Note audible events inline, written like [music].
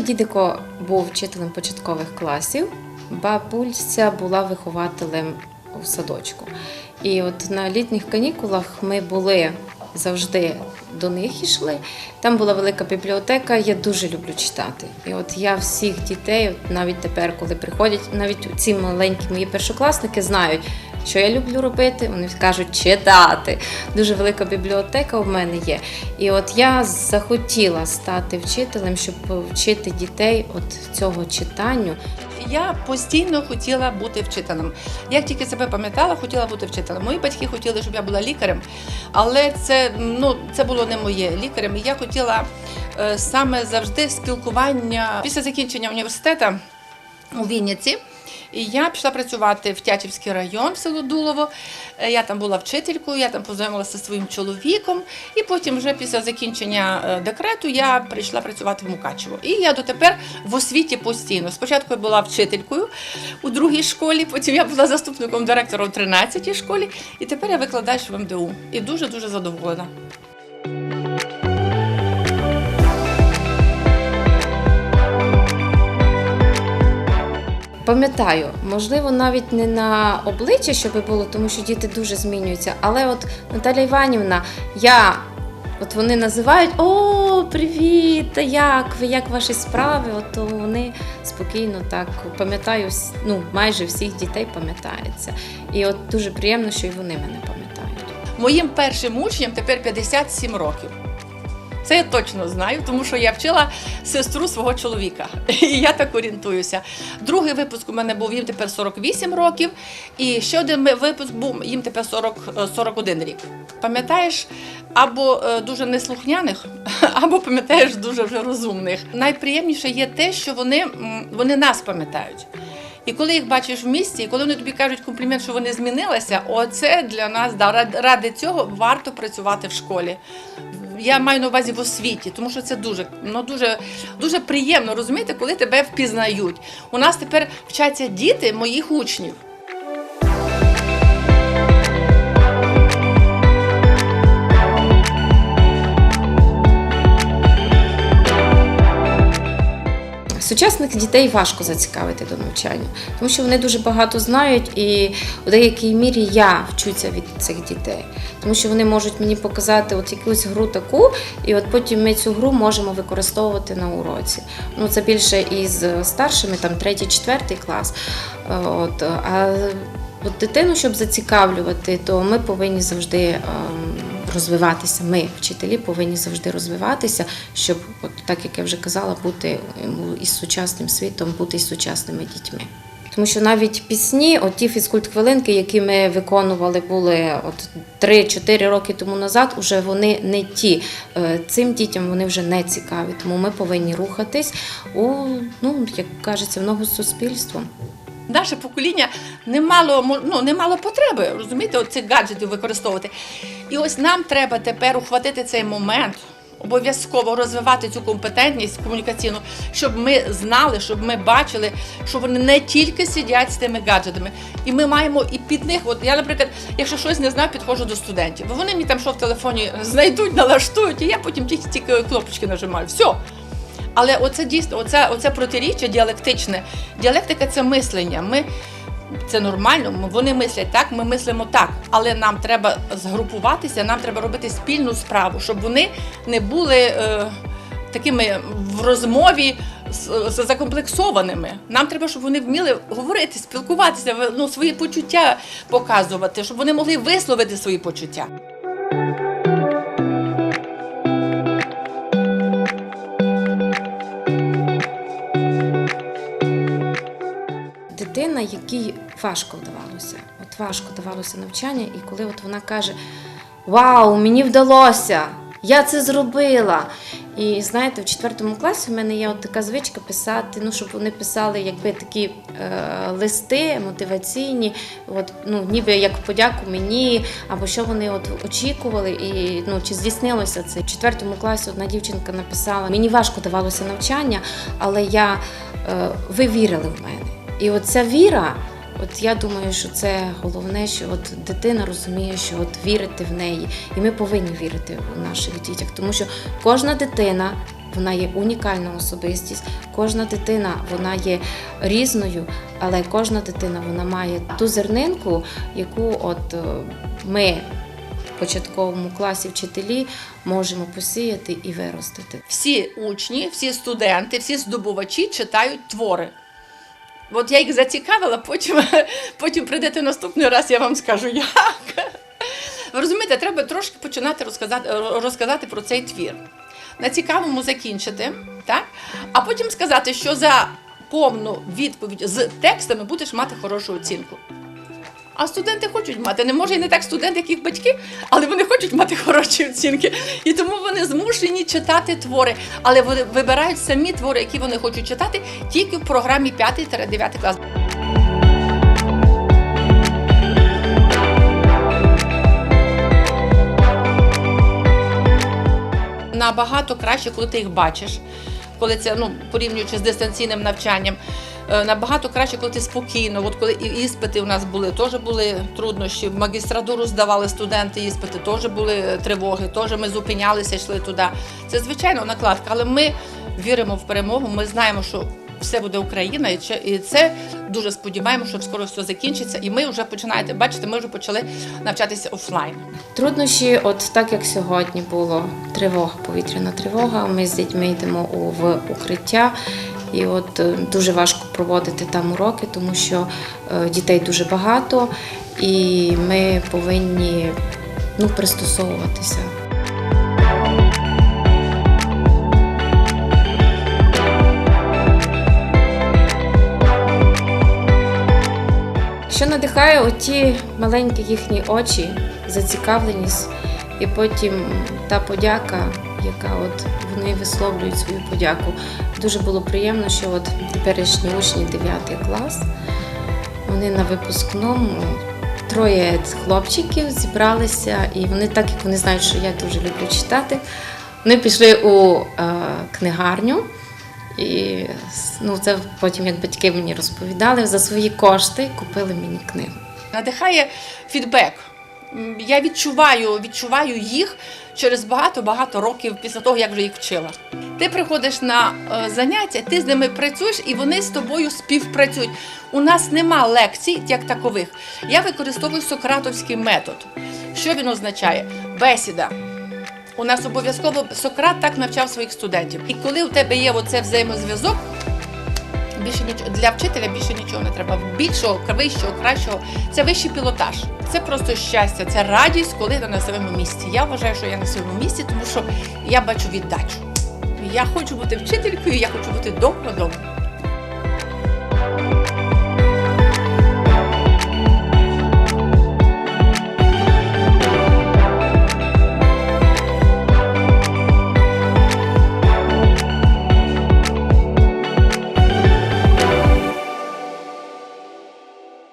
дідико був вчителем початкових класів, бабуся була вихователем у садочку. І от на літніх канікулах ми були завжди до них йшли. Там була велика бібліотека. Я дуже люблю читати. І от я всіх дітей, навіть тепер, коли приходять, навіть ці маленькі мої першокласники знають. Що я люблю робити? Вони кажуть читати. Дуже велика бібліотека у мене є. І от я захотіла стати вчителем, щоб вчити дітей от цього читанню. Я постійно хотіла бути вчителем. Як тільки себе пам'ятала, хотіла бути вчителем. Мої батьки хотіли, щоб я була лікарем, але це, ну, це було не моє лікарем. І я хотіла е, саме завжди спілкування після закінчення університету у Вінниці. І я пішла працювати в Тячівський район, в село Дулово. Е, Я там була вчителькою, я там познайомилася зі своїм чоловіком. І потім, вже після закінчення е, декрету, я прийшла працювати в Мукачево. І я дотепер в освіті постійно. Спочатку я була вчителькою у другій школі, потім я була заступником директора у 13-й школі, і тепер я викладач в МДУ. І дуже дуже задоволена. Пам'ятаю, можливо, навіть не на обличчя, щоб було, тому що діти дуже змінюються. Але от Наталя Іванівна, я. От вони називають О, привіт! Та як ви? Як ваші справи? От то вони спокійно так пам'ятаю, ну майже всіх дітей пам'ятається. І от дуже приємно, що і вони мене пам'ятають. Моїм першим учням тепер 57 років. Це я точно знаю, тому що я вчила сестру свого чоловіка. [laughs] І я так орієнтуюся. Другий випуск у мене був їм тепер 48 років, і ще один випуск був їм тепер 40, е, 41 рік. Пам'ятаєш або е, дуже неслухняних, [laughs] або пам'ятаєш дуже вже розумних. Найприємніше є те, що вони, вони нас пам'ятають. І коли їх бачиш в місті, і коли вони тобі кажуть комплімент, що вони змінилися, оце для нас да, ради цього варто працювати в школі. Я маю на увазі в освіті, тому що це дуже, ну, дуже, дуже приємно розуміти, коли тебе впізнають. У нас тепер вчаться діти моїх учнів. Сучасних дітей важко зацікавити до навчання, тому що вони дуже багато знають, і у деякій мірі я вчуся від цих дітей, тому що вони можуть мені показати от якусь гру таку, і от потім ми цю гру можемо використовувати на уроці. Ну це більше із старшими, там третій, четвертий клас. От а от дитину, щоб зацікавлювати, то ми повинні завжди. Розвиватися. Ми, вчителі, повинні завжди розвиватися, щоб, от так як я вже казала, бути ем, із сучасним світом, бути із сучасними дітьми. Тому що навіть пісні, от ті фізкульт-хвилинки, які ми виконували, були от 3-4 роки тому назад, уже вони не ті. Е, Цим дітям вони вже не цікаві. Тому ми повинні рухатись у, ну, як кажеться, в ногу з суспільством. Наше покоління не мало, ну, не мало потреби розумієте, цих гаджетів використовувати. І ось нам треба тепер ухватити цей момент, обов'язково розвивати цю компетентність комунікаційну, щоб ми знали, щоб ми бачили, що вони не тільки сидять з тими гаджетами. І ми маємо і під них, от я, наприклад, якщо щось не знаю, підходжу до студентів. Вони мені там що в телефоні знайдуть, налаштують, і я потім тільки, тільки кнопочки нажимаю. Все. Але оце дійсно, оце, оце протиріччя діалектичне. Діалектика це мислення. Ми це нормально. Вони мислять так, ми мислимо так. Але нам треба згрупуватися, нам треба робити спільну справу, щоб вони не були е, такими в розмові з- закомплексованими. Нам треба, щоб вони вміли говорити, спілкуватися, ну, свої почуття показувати, щоб вони могли висловити свої почуття. Дитина, якій важко вдавалося. От важко давалося навчання, і коли от вона каже: Вау, мені вдалося! Я це зробила. І знаєте, в четвертому класі в мене є от така звичка писати, ну щоб вони писали якби такі е, листи мотиваційні, от, ну, ніби як подяку мені, або що вони от очікували, і ну, чи здійснилося це. В четвертому класі одна дівчинка написала: мені важко давалося навчання, але я, е, ви вірили в мене. І от ця віра, от я думаю, що це головне, що от дитина розуміє, що от вірити в неї, і ми повинні вірити у наших дітях, тому що кожна дитина вона є унікальна особистість. Кожна дитина вона є різною, але кожна дитина вона має ту зернинку, яку от е, ми в початковому класі вчителі можемо посіяти і виростити. Всі учні, всі студенти, всі здобувачі читають твори. От я їх зацікавила, потім, [laughs] потім прийдете наступний раз, я вам скажу як. Ви розумієте, треба трошки починати розказати, розказати про цей твір. На цікавому закінчити, так? а потім сказати, що за повну відповідь з текстами будеш мати хорошу оцінку. А студенти хочуть мати. Не може і не так студент, як їх батьки, але вони хочуть мати хороші оцінки. І тому вони змушені читати твори. Але вони вибирають самі твори, які вони хочуть читати, тільки в програмі 5-9 клас. Набагато краще, коли ти їх бачиш, коли це ну порівнюючи з дистанційним навчанням. Е, Набагато краще, коли ти спокійно. От коли і іспити у нас були, теж були труднощі. В магістратуру здавали студенти іспити, теж були тривоги, теж ми зупинялися, йшли туди. Це звичайно накладка, але ми віримо в перемогу. Ми знаємо, що все буде Україна, і це- дуже сподіваємося, що скоро все закінчиться. І ми вже починаєте бачите, ми вже почали навчатися офлайн. Труднощі, от так як сьогодні було тривога, повітряна тривога. Ми з дітьми йдемо в укриття, і от е, дуже важко проводити там уроки, тому що е, дітей дуже багато, і ми повинні ну, пристосовуватися. Що надихає оті маленькі їхні очі, зацікавленість, і потім та подяка, яка от вони висловлюють свою подяку. Дуже було приємно, що от теперішні учні 9 клас, вони на випускному троє хлопчиків зібралися, і вони, так як вони знають, що я дуже люблю читати, вони пішли у е, книгарню. І ну, це потім, як батьки мені розповідали, за свої кошти купили мені книгу. надихає фідбек. Я відчуваю, відчуваю їх через багато-багато років після того, як вже їх вчила. Ти приходиш на е, заняття, ти з ними працюєш, і вони з тобою співпрацюють. У нас нема лекцій як такових. Я використовую сократовський метод. Що він означає? Бесіда. У нас обов'язково Сократ так навчав своїх студентів. І коли у тебе є оце взаємозв'язок, більше нічого для вчителя більше нічого не треба. Більшого, вищого, кращого це вищий пілотаж. Це просто щастя, це радість, коли ти на своєму місці. Я вважаю, що я на своєму місці, тому що я бачу віддачу. Я хочу бути вчителькою, я хочу бути докладом.